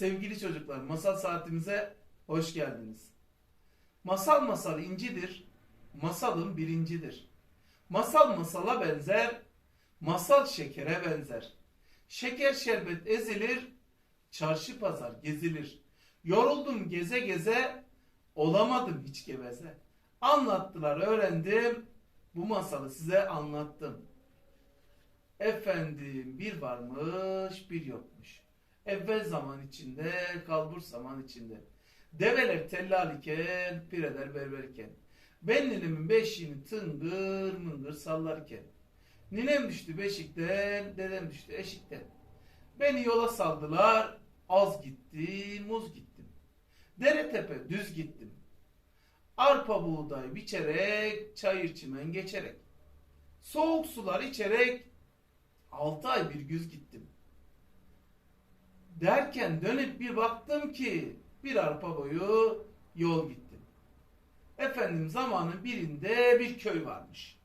Sevgili çocuklar, masal saatimize hoş geldiniz. Masal masal incidir, masalın birincidir. Masal masala benzer, masal şekere benzer. Şeker şerbet ezilir, çarşı pazar gezilir. Yoruldum geze geze, olamadım hiç geveze. Anlattılar öğrendim, bu masalı size anlattım. Efendim bir varmış bir yokmuş. Evvel zaman içinde, kalbur zaman içinde. Develer tellal iken, pireler berberken. Ben ninemin beşiğini tıngır mıngır sallarken. Ninem düştü beşikten, dedem düştü eşikten. Beni yola saldılar, az gittim, muz gittim. Dere tepe düz gittim. Arpa buğday biçerek, çayır çimen geçerek. Soğuk sular içerek, altı ay bir güz gittim. Derken dönüp bir baktım ki bir arpa boyu yol gittim. Efendim zamanın birinde bir köy varmış.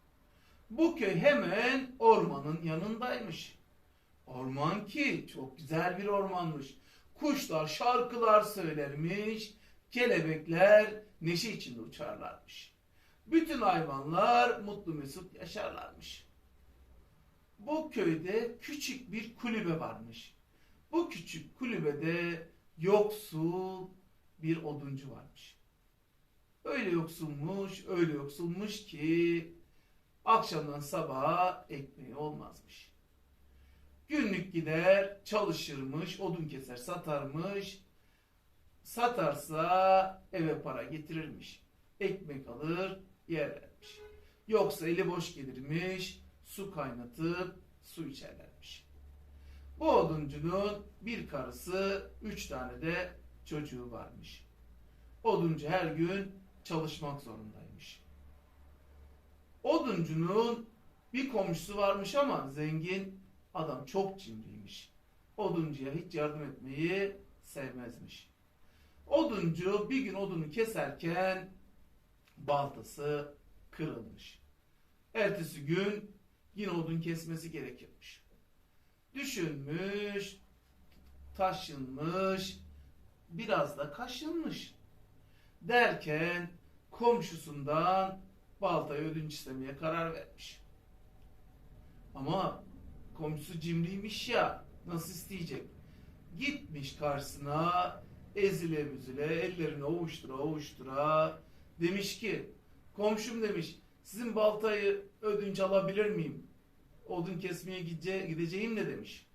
Bu köy hemen ormanın yanındaymış. Orman ki çok güzel bir ormanmış. Kuşlar şarkılar söylermiş, kelebekler neşe içinde uçarlarmış. Bütün hayvanlar mutlu mesut yaşarlarmış. Bu köyde küçük bir kulübe varmış. Bu küçük kulübede yoksul bir oduncu varmış. Öyle yoksulmuş, öyle yoksulmuş ki akşamdan sabaha ekmeği olmazmış. Günlük gider, çalışırmış, odun keser, satarmış. Satarsa eve para getirirmiş. Ekmek alır, yerlermiş. Yoksa eli boş gelirmiş, su kaynatıp su içerlermiş. Bu oduncunun bir karısı, üç tane de çocuğu varmış. Oduncu her gün çalışmak zorundaymış. Oduncunun bir komşusu varmış ama zengin adam çok cimriymiş. Oduncuya hiç yardım etmeyi sevmezmiş. Oduncu bir gün odunu keserken baltası kırılmış. Ertesi gün yine odun kesmesi gerekiyormuş. Düşünmüş, taşınmış, biraz da kaşınmış. Derken komşusundan baltayı ödünç istemeye karar vermiş. Ama komşusu cimriymiş ya, nasıl isteyecek? Gitmiş karşısına, ezile büzüle, ellerini ovuştura ovuştura, demiş ki, komşum demiş, sizin baltayı ödünç alabilir miyim? Odun kesmeye gidece- gideceğim de demiş.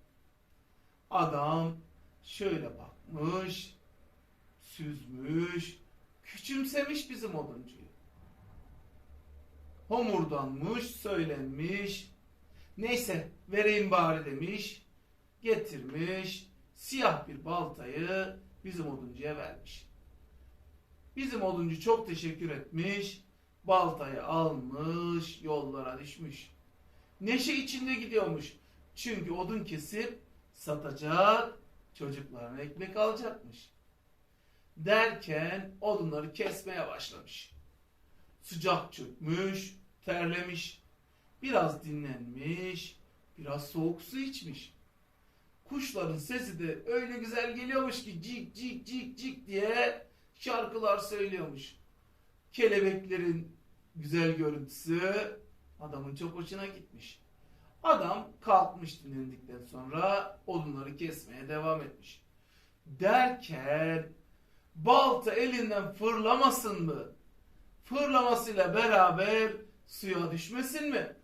Adam şöyle bakmış, süzmüş, küçümsemiş bizim oduncuyu. Homurdanmış, söylenmiş. Neyse vereyim bari demiş. Getirmiş siyah bir baltayı bizim oduncuya vermiş. Bizim oduncu çok teşekkür etmiş. Baltayı almış, yollara düşmüş. Neşe içinde gidiyormuş. Çünkü odun kesip satacak, çocuklarına ekmek alacakmış. Derken odunları kesmeye başlamış. Sıcak çökmüş, terlemiş. Biraz dinlenmiş, biraz soğuk su içmiş. Kuşların sesi de öyle güzel geliyormuş ki cik cik cik cik diye şarkılar söylüyormuş. Kelebeklerin güzel görüntüsü adamın çok hoşuna gitmiş. Adam kalkmış dinlendikten sonra odunları kesmeye devam etmiş. Derken balta elinden fırlamasın mı? Fırlamasıyla beraber suya düşmesin mi?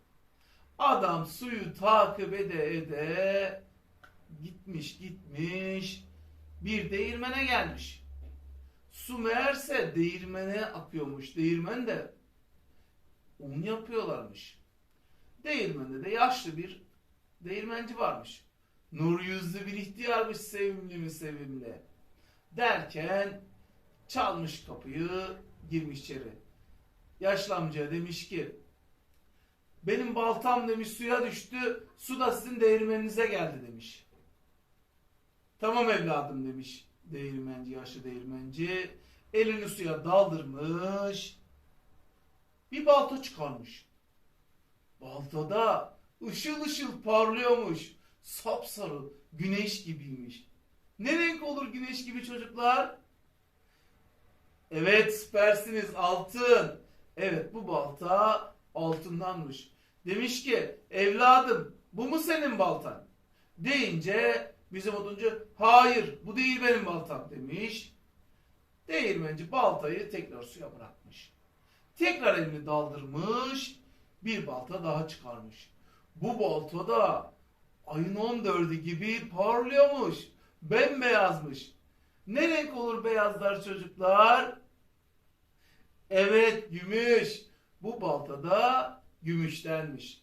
Adam suyu takip ede ede gitmiş gitmiş bir değirmene gelmiş. Su meğerse değirmene akıyormuş. Değirmen de un yapıyorlarmış. Değirmende de yaşlı bir değirmenci varmış. Nur yüzlü bir ihtiyarmış sevimli mi sevimli. Derken çalmış kapıyı girmiş içeri. Yaşlı amca demiş ki benim baltam demiş suya düştü su da sizin değirmeninize geldi demiş. Tamam evladım demiş değirmenci yaşlı değirmenci. Elini suya daldırmış. Bir balta çıkarmış. Baltada ışıl ışıl parlıyormuş. Sapsarı güneş gibiymiş. Ne renk olur güneş gibi çocuklar? Evet süpersiniz altın. Evet bu balta altındanmış. Demiş ki evladım bu mu senin baltan? Deyince bizim oduncu hayır bu değil benim baltam demiş. Değirmenci baltayı tekrar suya bırakmış. Tekrar elini daldırmış bir balta daha çıkarmış. Bu balta da ayın 14'ü gibi parlıyormuş. Bembeyazmış. Ne renk olur beyazlar çocuklar? Evet gümüş. Bu balta da gümüştenmiş.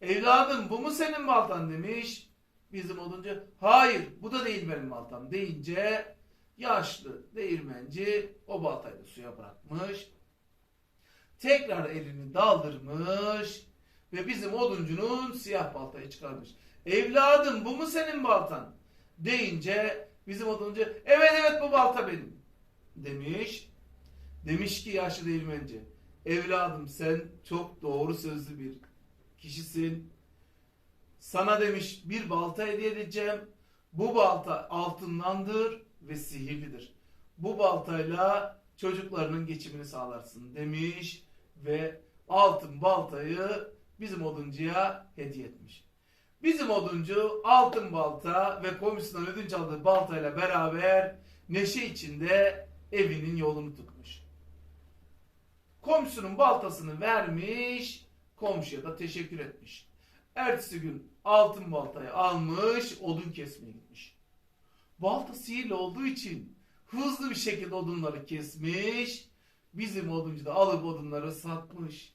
Evladım bu mu senin baltan demiş. Bizim olunca hayır bu da değil benim baltam deyince yaşlı değirmenci o baltayı da suya bırakmış. Tekrar elini daldırmış ve bizim oduncunun siyah baltayı çıkarmış. Evladım bu mu senin baltan? Deyince bizim oduncu evet evet bu balta benim demiş. Demiş ki yaşlı değirmenci evladım sen çok doğru sözlü bir kişisin. Sana demiş bir balta hediye edeceğim. Bu balta altındandır ve sihirlidir. Bu baltayla çocuklarının geçimini sağlarsın demiş ve altın baltayı bizim oduncuya hediye etmiş. Bizim oduncu altın balta ve komisyondan ödünç aldığı baltayla beraber neşe içinde evinin yolunu tutmuş. Komşunun baltasını vermiş, komşuya da teşekkür etmiş. Ertesi gün altın baltayı almış, odun kesmeye gitmiş. Balta sihirli olduğu için hızlı bir şekilde odunları kesmiş. Bizim oduncu da alıp odunları satmış.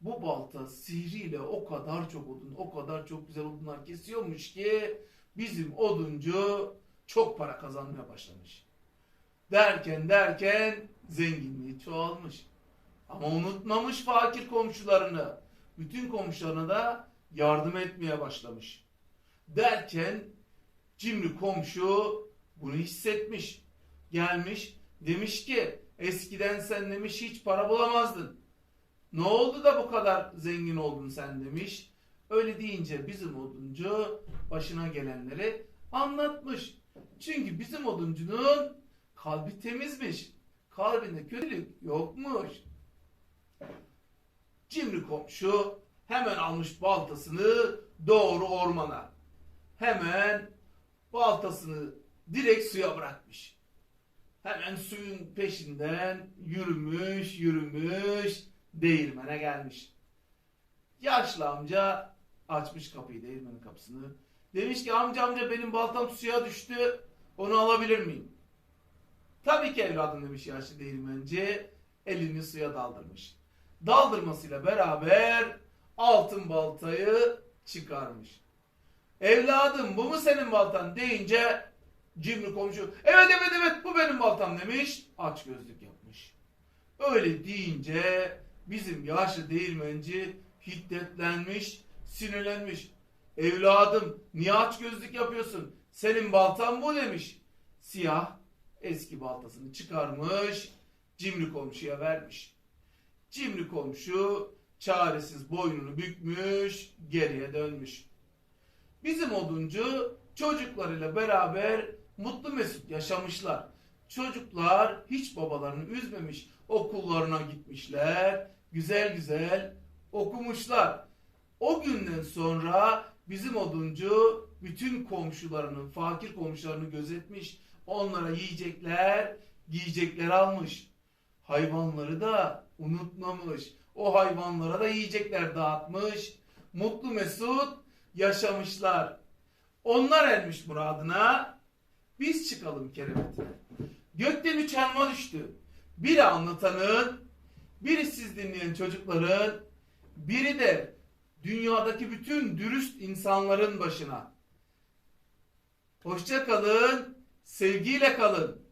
Bu balta sihriyle o kadar çok odun, o kadar çok güzel odunlar kesiyormuş ki bizim oduncu çok para kazanmaya başlamış. Derken derken zenginliği çoğalmış. Ama unutmamış fakir komşularını. Bütün komşularına da yardım etmeye başlamış. Derken cimri komşu bunu hissetmiş. Gelmiş demiş ki eskiden sen demiş hiç para bulamazdın. Ne oldu da bu kadar zengin oldun sen demiş. Öyle deyince bizim oduncu başına gelenleri anlatmış. Çünkü bizim oduncunun kalbi temizmiş. Kalbinde kötülük yokmuş. Cimri komşu hemen almış baltasını doğru ormana. Hemen baltasını direkt suya bırakmış. Hemen suyun peşinden yürümüş yürümüş değirmene gelmiş. Yaşlı amca açmış kapıyı değirmenin kapısını. Demiş ki amca amca benim baltam suya düştü onu alabilir miyim? Tabii ki evladım demiş yaşlı değirmenci elini suya daldırmış. Daldırmasıyla beraber altın baltayı çıkarmış. Evladım bu mu senin baltan deyince cimri komşu evet evet evet bu benim baltam demiş aç gözlük yapmış. Öyle deyince bizim yaşlı değirmenci hiddetlenmiş sinirlenmiş. Evladım niye aç gözlük yapıyorsun senin baltan bu demiş. Siyah eski baltasını çıkarmış cimri komşuya vermiş. Cimri komşu çaresiz boynunu bükmüş geriye dönmüş. Bizim oduncu çocuklarıyla beraber mutlu mesut yaşamışlar. Çocuklar hiç babalarını üzmemiş. Okullarına gitmişler. Güzel güzel okumuşlar. O günden sonra bizim oduncu bütün komşularının, fakir komşularını gözetmiş. Onlara yiyecekler, giyecekler almış. Hayvanları da unutmamış. O hayvanlara da yiyecekler dağıtmış. Mutlu mesut yaşamışlar. Onlar ermiş muradına. Biz çıkalım keremetine. Gökten üç elma düştü. Biri anlatanın, biri siz dinleyen çocukların, biri de dünyadaki bütün dürüst insanların başına. Hoşça kalın, sevgiyle kalın.